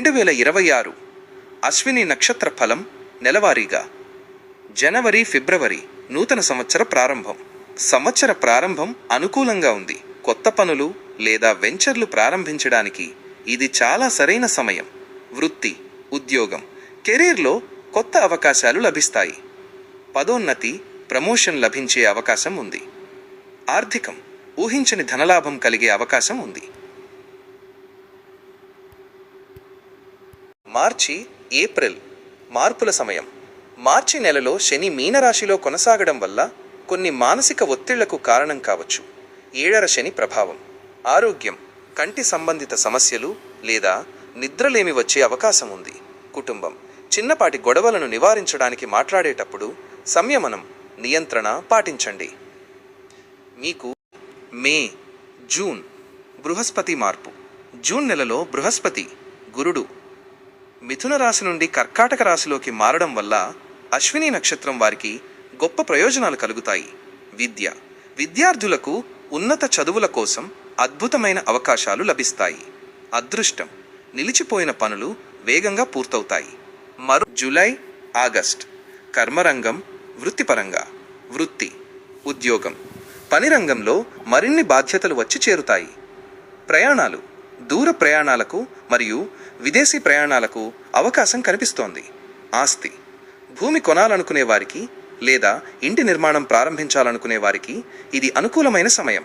రెండు వేల ఇరవై ఆరు అశ్విని నక్షత్ర ఫలం నెలవారీగా. జనవరి ఫిబ్రవరి నూతన సంవత్సర ప్రారంభం. సంవత్సర ప్రారంభం అనుకూలంగా ఉంది. కొత్త పనులు లేదా వెంచర్లు ప్రారంభించడానికి ఇది చాలా సరైన సమయం. వృత్తి ఉద్యోగం కెరీర్లో కొత్త అవకాశాలు లభిస్తాయి. పదోన్నతి ప్రమోషన్ లభించే అవకాశం ఉంది. ఆర్థికం ఊహించని ధనలాభం కలిగే అవకాశం ఉంది. మార్చి ఏప్రిల్ మార్పుల సమయం. మార్చి నెలలో శని మీనరాశిలో కొనసాగడం వల్ల కొన్ని మానసిక ఒత్తిళ్ళకు కారణం కావచ్చు. ఏడర శని ప్రభావం. ఆరోగ్యం కంటి సంబంధిత సమస్యలు లేదా నిద్రలేమి వచ్చే అవకాశం ఉంది. కుటుంబం. చిన్నపాటి గొడవలను నివారించడానికి మాట్లాడేటప్పుడు సంయమనం నియంత్రణ పాటించండి. మీకు మే జూన్ బృహస్పతి మార్పు. జూన్ నెలలో బృహస్పతి గురుడు మిథున రాశి నుండి కర్కాటక రాశిలోకి మారడం వల్ల అశ్విని నక్షత్రం వారికి గొప్ప ప్రయోజనాలు కలుగుతాయి. విద్య. విద్యార్థులకు ఉన్నత చదువుల కోసం అద్భుతమైన అవకాశాలు లభిస్తాయి. అదృష్టం. నిలిచిపోయిన పనులు వేగంగా పూర్తవుతాయి. మరో జూలై ఆగస్ట్. కర్మరంగం వృత్తిపరంగా. వృత్తి. ఉద్యోగం. పని రంగంలో మరిన్ని బాధ్యతలు వచ్చి చేరుతాయి. ప్రయాణాలు. దూర ప్రయాణాలకు మరియు విదేశీ ప్రయాణాలకు అవకాశం కనిపిస్తోంది. ఆస్తి. భూమి కొనాలనుకునే వారికి లేదా ఇంటి నిర్మాణం ప్రారంభించాలనుకునే వారికి ఇది అనుకూలమైన సమయం.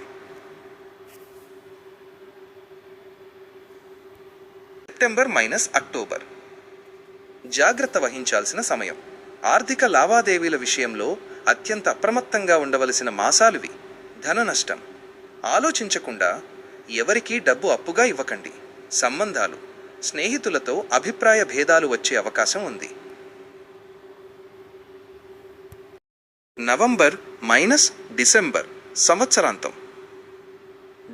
September minus October. జాగ్రత్త వహించాల్సిన సమయం. ఆర్థిక లావాదేవీల విషయంలో అత్యంత అప్రమత్తంగా ఉండవలసిన మాసాలువి. ధన నష్టం. ఆలోచించకుండా ఎవరికీ డబ్బు అప్పుగా ఇవ్వకండి. సంబంధాలు స్నేహితులతో అభిప్రాయ భేదాలు వచ్చే అవకాశం ఉంది. నవంబర్ మైనస్ డిసెంబర్ సంవత్సరాంతం.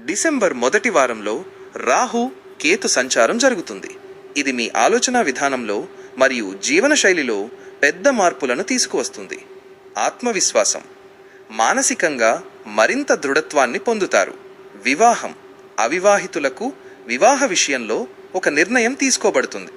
డిసెంబర్ మొదటి వారంలో రాహు కేతు సంచారం జరుగుతుంది. ఇది మీ ఆలోచన విధానంలో మరియు జీవనశైలిలో పెద్ద మార్పులను తీసుకువస్తుంది. ఆత్మవిశ్వాసం మానసికంగా మరింత దృఢత్వాన్ని పొందుతారు. వివాహం అవివాహితులకు వివాహ విషయంలో ఒక నిర్ణయం తీసుకోబడుతుంది.